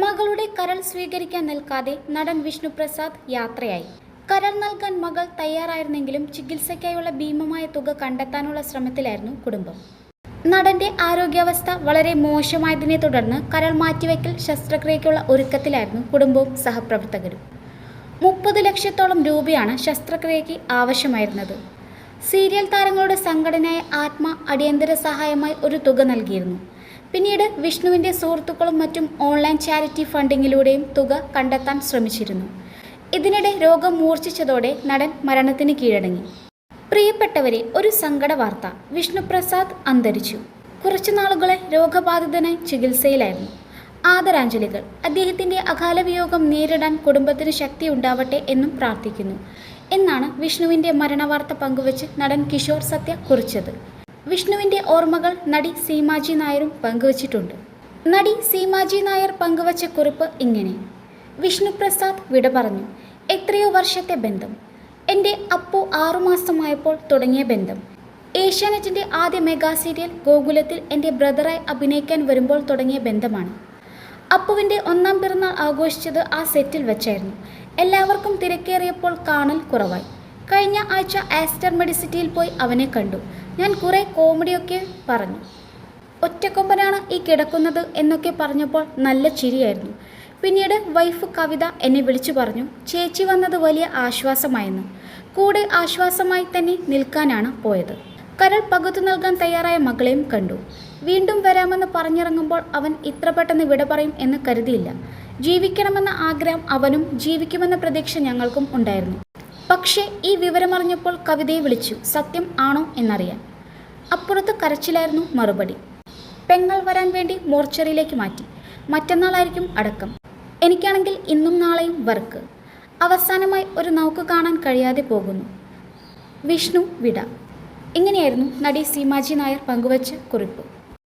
മകളുടെ കരൾ സ്വീകരിക്കാൻ നിൽക്കാതെ നടൻ വിഷ്ണുപ്രസാദ് യാത്രയായി. കരൾ നൽകാൻ മകൾ തയ്യാറായിരുന്നെങ്കിലും ചികിത്സയ്ക്കായുള്ള ഭീമമായ തുക കണ്ടെത്താനുള്ള ശ്രമത്തിലായിരുന്നു കുടുംബം. നടന്റെ ആരോഗ്യാവസ്ഥ വളരെ മോശമായതിനെ തുടർന്ന് കരൾ മാറ്റിവെക്കൽ ശസ്ത്രക്രിയയ്ക്കുള്ള ഒരുക്കത്തിലായിരുന്നു കുടുംബവും സഹപ്രവർത്തകരും. മുപ്പത് ലക്ഷത്തോളം രൂപയാണ് ശസ്ത്രക്രിയയ്ക്ക് ആവശ്യമായിരുന്നത്. സീരിയൽ താരങ്ങളുടെ സംഘടനയായ ആത്മ അടിയന്തര സഹായമായി ഒരു തുക നൽകിയിരുന്നു. പിന്നീട് വിഷ്ണുവിന്റെ സുഹൃത്തുക്കളും മറ്റും ഓൺലൈൻ ചാരിറ്റി ഫണ്ടിങ്ങിലൂടെയും തുക കണ്ടെത്താൻ ശ്രമിച്ചിരുന്നു. ഇതിനിടെ രോഗം മൂർച്ഛിച്ചതോടെ നടൻ മരണത്തിന് കീഴടങ്ങി. പ്രിയപ്പെട്ടവരെ ഒരു സങ്കട വാർത്ത വിഷ്ണുപ്രസാദ് അന്തരിച്ചു. കുറച്ചു നാളുകളെ രോഗബാധിതനായി ചികിത്സയിലായിരുന്നു. ആദരാഞ്ജലികൾ അദ്ദേഹത്തിന്റെ അകാലവിയോഗം നേരിടാൻ കുടുംബത്തിന് ശക്തി ഉണ്ടാവട്ടെ എന്നും പ്രാർത്ഥിക്കുന്നു. എന്നാണ് വിഷ്ണുവിന്റെ മരണവാർത്ത പങ്കുവച്ച് നടൻ കിഷോർ സത്യ കുറിച്ചത്. വിഷ്ണുവിന്റെ ഓർമ്മകൾ നടി സീമാജി നായരും പങ്കുവച്ചിട്ടുണ്ട്. നടി സീമാജി നായർ പങ്കുവച്ച കുറിപ്പ് ഇങ്ങനെ. വിഷ്ണുപ്രസാദ് വിട പറഞ്ഞു എത്രയോ വർഷത്തെ ബന്ധം. എന്റെ അപ്പു ആറുമാസമായപ്പോൾ തുടങ്ങിയ ബന്ധം. ഏഷ്യാനെറ്റിന്റെ ആദ്യ മെഗാ സീരിയൽ ഗോകുലത്തിൽ എന്റെ ബ്രദറായി അഭിനയിക്കാൻ വരുമ്പോൾ തുടങ്ങിയ ബന്ധമാണ്. അപ്പുവിന്റെ ഒന്നാം പിറന്നാൾ ആഘോഷിച്ചത് ആ സെറ്റിൽ വെച്ചായിരുന്നു. എല്ലാവർക്കും തിരക്കേറിയപ്പോൾ കാണൽ കുറവായി. കഴിഞ്ഞ ആഴ്ച ആസ്റ്റർ മെഡിസിറ്റിയിൽ പോയി അവനെ കണ്ടു. ഞാൻ കുറേ കോമഡിയൊക്കെ പറഞ്ഞു. ഒറ്റക്കൊമ്പനാണ് ഈ കിടക്കുന്നത് എന്നൊക്കെ പറഞ്ഞപ്പോൾ നല്ല ചിരിയായിരുന്നു. പിന്നീട് വൈഫ് കവിത എന്നെ വിളിച്ചു പറഞ്ഞു ചേച്ചി വന്നത് വലിയ ആശ്വാസമായിരുന്നു കൂടെ ആശ്വാസമായി തന്നെ നിൽക്കാനാണ് പോയത്. കരൾ പകുത്തു നൽകാൻ തയ്യാറായ മകളെയും കണ്ടു. വീണ്ടും വരാമെന്ന് പറഞ്ഞിറങ്ങുമ്പോൾ അവൻ ഇത്ര പെട്ടെന്ന് വിട പറയും എന്ന് കരുതിയില്ല. ജീവിക്കണമെന്ന ആഗ്രഹം അവനും ജീവിക്കുമെന്ന പ്രതീക്ഷ ഞങ്ങൾക്കും ഉണ്ടായിരുന്നു. പക്ഷേ ഈ വിവരമറിഞ്ഞപ്പോൾ കവിതയെ വിളിച്ചു സത്യം ആണോ എന്നറിയാൻ. അപ്പുറത്ത് കരച്ചിലായിരുന്നു മറുപടി. പെങ്ങൾ വരാൻ വേണ്ടി മോർച്ചറിയിലേക്ക് മാറ്റി. മറ്റന്നാളായിരിക്കും അടക്കം. എനിക്കാണെങ്കിൽ ഇന്നും നാളെയും വർക്ക്. അവസാനമായി ഒരു നൗക്ക് കാണാൻ കഴിയാതെ പോകുന്നു. വിഷ്ണു വിട. ഇങ്ങനെയായിരുന്നു നടി സീമാജി നായർ പങ്കുവച്ച കുറിപ്പ്.